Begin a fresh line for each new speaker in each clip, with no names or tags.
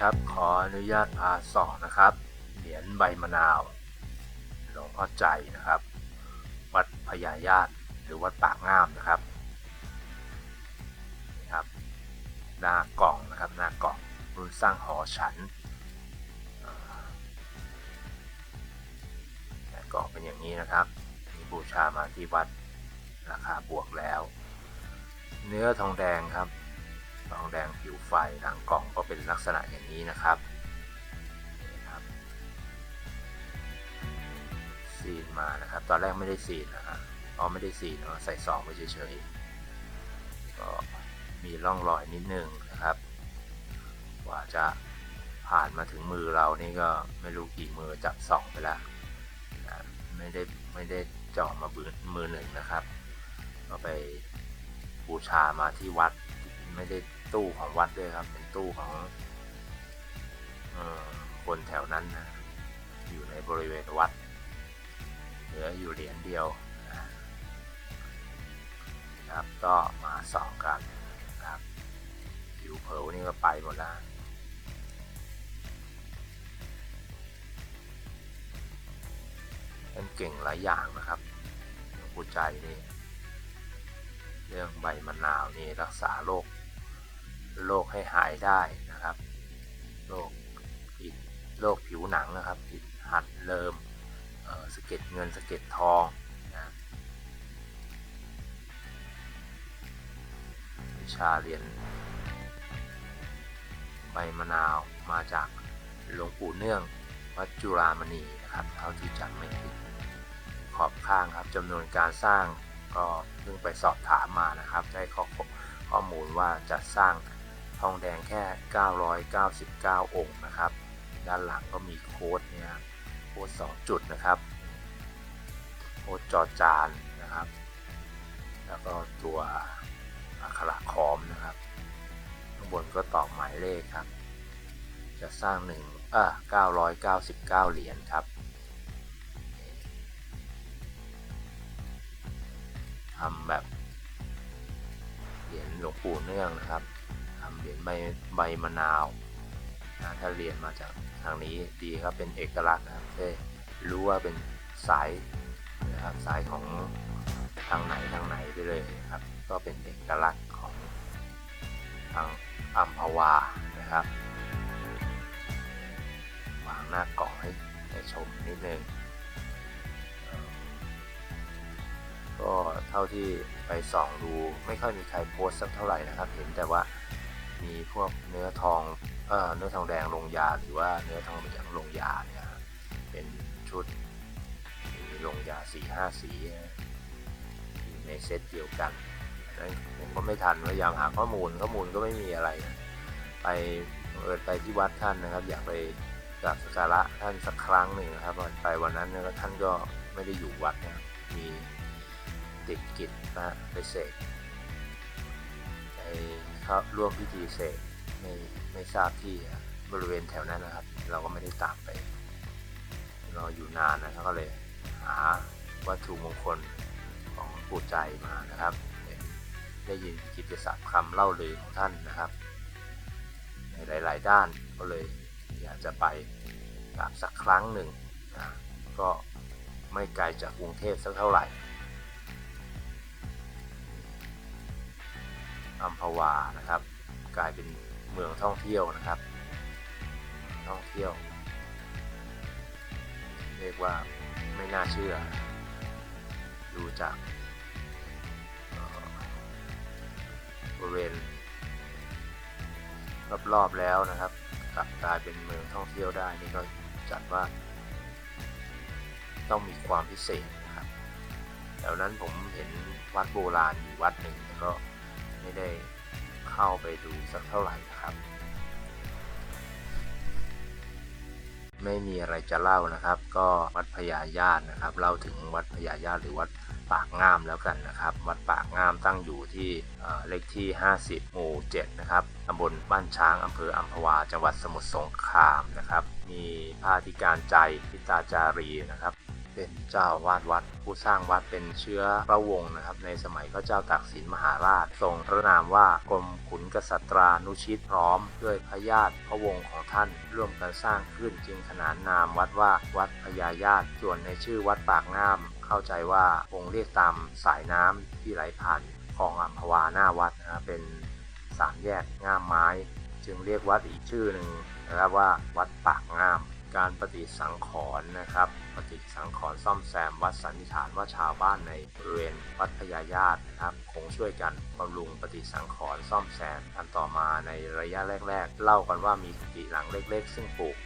ครับ ขออนุญาตพาสองนะครับ เหรียญใบมะนาว หลวงพ่อใจนะครับ วัดพญาญาติหรือวัดปากงามนะครับนี่ครับ หน้ากล่องนะครับ หน้ากล่องรุ่นสร้างหอฉันหน้ากล่องเป็นอย่างนี้นะครับมีบูชามาที่วัดราคาบวกแล้ว เนื้อทองแดงครับ ทองแดงผิวไฟทางกล่องก็เป็นลักษณะอย่างนี้นะครับซีนมานะครับ ตอนแรกไม่ได้ซีนนะฮะอ๋อไม่ได้ซีนเนาะใส่ซองไว้เฉยๆก็มีร่องรอยนิดนึงนะครับกว่าจะผ่านมาถึงมือเรานี่ก็ไม่รู้กี่มือจับสองไปแล้วนะไม่ได้ไม่ได้จาะมามือมือหนึ่งนะครับ ก็ไปบูชามาที่วัดไม่ได้ ตู้ของวัดด้วยครับ เป็นตู้ของอคนแถวนั้นนะอยู่ในบริเวณวัด เหลืออยู่เหรียญเดียวนะครับ ก็มาส่องกันนะครับผิวเผลนี่ก็ไปหมดแล้วเป็นเก่งหลายอย่างนะครับหลวงปู่ใจนี่ เรื่องใบมะนาวนี่รักษาโรค โรคให้หายได้นะครับโรคอิดโรคผิวหนังนะครับอิดหัดเริมสะเก็ดเงินสะเก็ดทองนะวิชาเรียนใบมะนาวมาจากหลวงปู่เนื่องวัดจุฬามณีนะครับเท่าที่จำไม่ผิดขอบข้างครับจำนวนการสร้างก็เพิ่งไปสอบถามมานะครับ ได้ข้อข้อมูลว่าจะสร้าง ทองแดงแค่ 999 องค์นะครับ ด้านหลังก็มีโค้ดเนี่ยโค้ด2จุดนะครับโค้ดจอจานนะครับ แล้วก็ตัวอักขระคอมนะครับข้างบนก็ตอกหมายเลขครับ จะสร้าง1อะ999 เหรียญครับทำแบบเหรียญหลวงปู่เนื่องนะครับ เหรียญใบใบมะนาวนะถ้าเรียนมาจากทางนี้ดีครับเป็นเอกลักษณ์นะครับได้รู้ว่าเป็นสายนะครับสายของทางไหนทางไหนไปเลยครับ ก็เป็นเอกลักษณ์ของทางอัมพวานะครับวางหน้ากล่องให้ให้ชมนิดนึงก็เท่าที่ไปส่องดูไม่ค่อยมีใครโพสสักเท่าไหร่นะครับ เห็นแต่ว่า มีพวกเนื้อทองเอ่อเนื้อทองแดงลงยาหรือว่าเนื้อทองเหลืองลงยาเนี่ยเป็นชุดมีลงยาสีห้าสีอยู่ในเซตเดียวกันนั้นผมก็ไม่ทันพยายามหาข้อมูลข้อมูลก็ไม่มีอะไร ไปเออไปที่วัดท่านนะครับ อยากไปกราบสักการะท่านสักครั้งหนึ่งนะครับไปวันนั้นเนี่ยท่านก็ไม่ได้อยู่วัดนะมีติดกิจนะไปเสกไปเข้าร่วมพิธีเสกไม่ไม่ทราบที่บริเวณแถวนั้นนะครับ เราก็ไม่ได้ตามไปรออยู่นานนะครับก็เลยหาวัตถุมงคลของปู่ใจมานะครับ ได้ยินกิตติศัพท์คำเล่าลือของท่านนะครับ ในหลาย ๆ ด้านก็เลยอยากจะไปกราบสักครั้งหนึ่งนะก็ไม่ไกลจากกรุงเทพสักเท่าไหร่ อัมพวานะครับ กลายเป็นเมืองท่องเที่ยวนะครับ ท่องเที่ยว เรียกว่าไม่น่าเชื่อ ดูจากบริเวณรอบๆแล้วนะครับ กลับกลายเป็นเมืองท่องเที่ยวได้นี่ก็จัดว่า ต้องมีความพิเศษนะครับแถวนั้นผมเห็นวัดโบราณอยู่วัดหนึ่งแต่ก็ ไม่ได้เข้าไปดูสักเท่าไหร่นะครับ ไม่มีอะไรจะเล่านะครับ ก็วัดพญาญาตินะครับ เล่าถึงวัดพญาญาติหรือวัดปากงามแล้วกันนะครับ วัดปากงามตั้งอยู่ที่เเลขที่ 50 หมู่ 7 นะครับตำบลบ้านช้างอำเภออัมพวา จังหวัดสมุทรสงครามนะครับ มีพระธิการใจพิตาจารีนะครับ เป็นเจ้าวาดวัด ผู้สร้างวัดเป็นเชื้อพระวงศ์นะครับ ในสมัยพระเจ้าตากสินมหาราช ทรงพระนามว่ากรมขุนกษัตรานุชิตพร้อม ด้วยพระญาติพระวงศ์ของท่าน ร่วมกันสร้างขึ้นจึงขนานนามวัดว่าวัดพญาญาติ ส่วนในชื่อวัดปากงามเข้าใจว่าคงเรียกตามสายน้ำที่ไหลผ่านคลองอัมพวาหน้าวัดนะครับเป็นสามแยกง่ามไม้ จึงเรียกวัดอีกชื่อหนึ่งนะครับว่าวัดปากงาม การปฏิสังขรณ์นะครับ ปฏิสังขรณ์ซ่อมแซมวัดสันนิษฐานว่าชาวบ้านในบริเวณวัดพญาญาตินะครับ คงช่วยกันบำรุงปฏิสังขรณ์ซ่อมแซมอันต่อมาในระยะแรก ๆ เล่ากันว่ามีกุฏิหลังเล็ก ๆ ซึ่งปลูก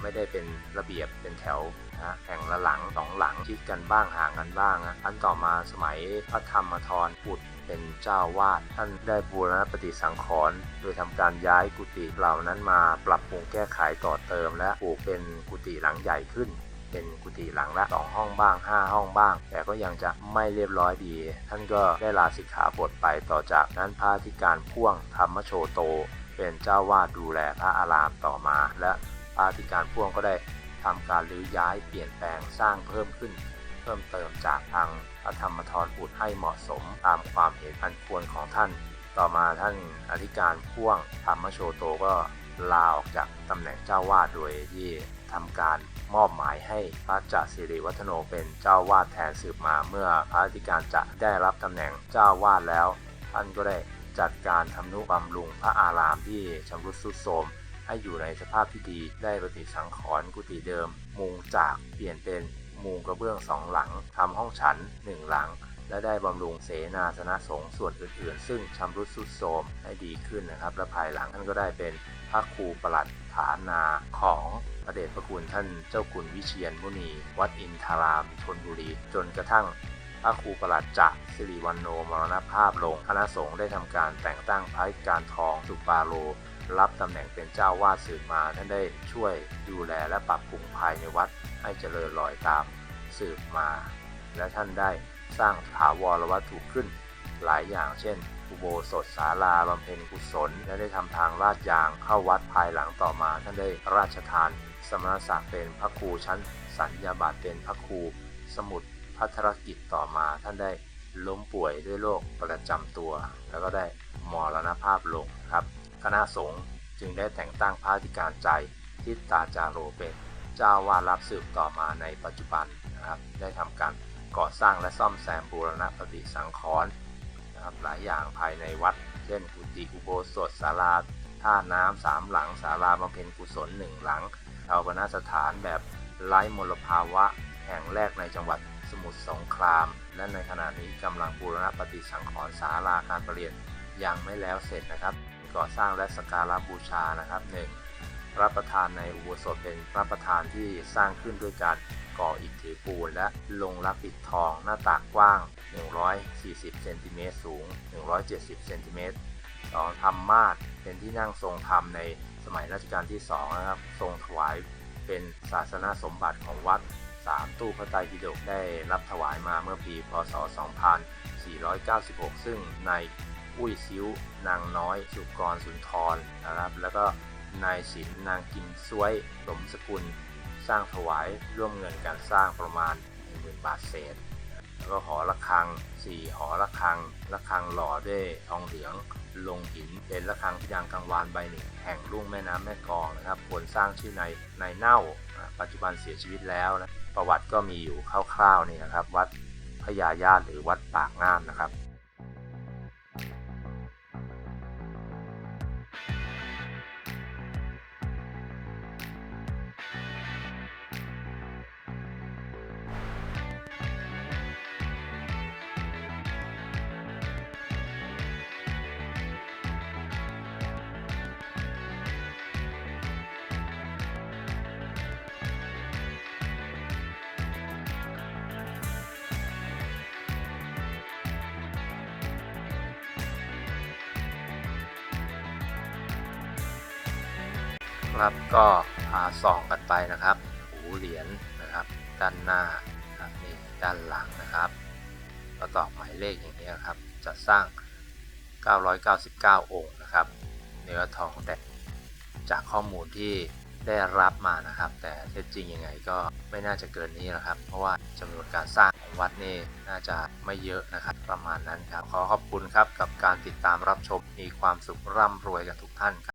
ไม่ได้เป็นระเบียบเป็นแถวนะฮะแห่งละหลังสองหลังชิดกันบ้างห่างกันบ้างนะอันต่อมาสมัยพระธรรมทรปุต เป็นเจ้าวาดท่านได้บูรณปฏิสังขรณ์โดยทำการย้ายกุฏิเหล่านั้นมาปรับปรุงแก้ไขต่อเติม และปลูกเป็นกุฏิหลังใหญ่ขึ้น เป็นกุฏิหลังละสองห้องบ้าง 5 ห้องบ้าง แต่ก็ยังจะไม่เรียบร้อยดี ท่านก็ได้ลาสิกขาบทไปต่อจากนั้นพระธิการพ่วงธรรมโชโต เป็นเจ้าวาดดูแลพระอารามต่อมา และพระธิการพ่วงก็ได้ทำการรื้อย้ายเปลี่ยนแปลงสร้างเพิ่มขึ้น เพิ่มเติมจากทาง พระธรรมทรบุตรให้เหมาะสมตามความเห็นอันควรของท่าน ต่อมาท่านอธิการพ่วงธรรมโชโตก็ลาออกจากตำแหน่งเจ้าวาดโดยที่ทำการมอบหมายให้พระจักรสิริวัฒโนเป็นเจ้าวาดแทนสืบมาเมื่อพระอธิการจะได้รับตำแหน่งเจ้าวาดแล้ว ท่านก็ได้จัดการทำนุบำรุงพระอารามที่ชำรุดทรุดโทรมให้อยู่ในสภาพที่ดีได้ปฏิสังขรณ์กุฏิเดิม มุงจากเปลี่ยนเป็น มุงกระเบื้องสองหลังทำห้องฉันหนึ่งหลัง และได้บำรุงเสนาสนะสงฆ์ส่วนอื่นๆ ซึ่งชำรุดทรุดโทรมให้ดีขึ้นนะครับ และภายหลังท่านก็ได้เป็นพระครูประหลัดฐานาของพระเดชพระคุณท่านเจ้าคุณวิเชียนมุนี วัดอินทารามชนบุรี จนกระทั่งพระครูประหลัดจักรสิริวันโนมรณภาพลง คณะสงฆ์ได้ทำการแต่งตั้งพระการทองสุปาโล รับตำแหน่งเป็นเจ้าวาดสืบมาท่านได้ช่วยดูแลและปรับปรุงภายในวัดให้เจริญรอยตามสืบมา และท่านได้สร้างถาวรวัตถุขึ้น หลายอย่างเช่นอุโบสถศาลาบำเพ็ญกุศล และได้ทำทางลาดยางเข้าวัดภายหลังต่อมา ท่านได้ราชทานสมณศักดิ์เป็นพระครูชั้น สัญญาบัตรเป็นพระครู สมุดพัทรกิจต่อมา ท่านได้ล้มป่วยด้วยโรคประจำตัว แล้วก็ได้มรณภาพลงครับ คณะสงฆ์จึงได้แต่งตั้งพระธิการใจทิตาจาโรเป็นเจ้าวาดรับสืบต่อมาในปัจจุบันนะครับได้ทำการก่อสร้างและซ่อมแซมบูรณปฏิสังขรณ์นะครับหลายอย่างภายในวัด เช่นกุฏิอุโบสถศาลาท่าน้ำสามหลังศาลาบำเพ็ญกุศลหนึ่งหลังชาวบรรณสถานแบบไร้มลภาวะ แห่งแรกในจังหวัดสมุทรสงคราม และในขณะนี้กำลังบูรณปฏิสังขรณ์ศาลาการประเรียนยังไม่แล้วเสร็จนะครับ ก่อสร้างและสักการะบูชานะครับหนึ่งพระประธานในอุโบสถเป็นพระประธานที่สร้างขึ้นด้วยการก่ออิฐถือปูนและลงรักปิดทองหน้าตากกว้าง 140 เซนติเมตรสูง 170 เซนติเมตรสองทำมาศเป็นที่นั่งทรงธรรมในสมัยรัชกาลที่สองนะครับ ทรงถวายเป็นศาสนาสมบัติของวัด 3 ตู้พระไตรปิฎกได้รับถวายมาเมื่อปี พศ 2496 ซึ่งใน อุ้ยซิ้วนางน้อย สุกรสุนทรนะครับ แล้วก็นายศิลป์นางกิมซวยสมสกุล สร้างถวายร่วมเงินการสร้างประมาณ10,000บาทเศษ แล้วก็หอระฆัง4หอระฆังระฆังหล่อด้วยทองเหลืองลงหินเป็นระฆังที่ยางกังวานใบหนึ่งแห่งลุ่งแม่น้ำแม่กองนะครับควรสร้างชื่อในในเน่าอ่า ปัจจุบันเสียชีวิตแล้วนะประวัติก็มีอยู่คร่าวๆนี่นะครับ วัดพญาญาติหรือวัดปากงามนะครับ ครับก็พาส่องกันไปนะครับหูเหรียญนะครับ ด้านหน้านะครับนี่ด้านหลังนะครับก็ตอกหมายเลขอย่างนี้ครับ จะสร้าง 999 องค์นะครับ เนื้อทองแดงจากข้อมูลที่ได้รับมานะครับ แต่เท็จจริงยังไงก็ไม่น่าจะเกินนี้นะครับ เพราะว่าจำนวนการสร้างของวัดนี่น่าจะไม่เยอะนะครับ ประมาณนั้นครับ ขอขอบคุณครับกับการติดตามรับชมมีความสุขร่ำรวยกันทุกท่านครับ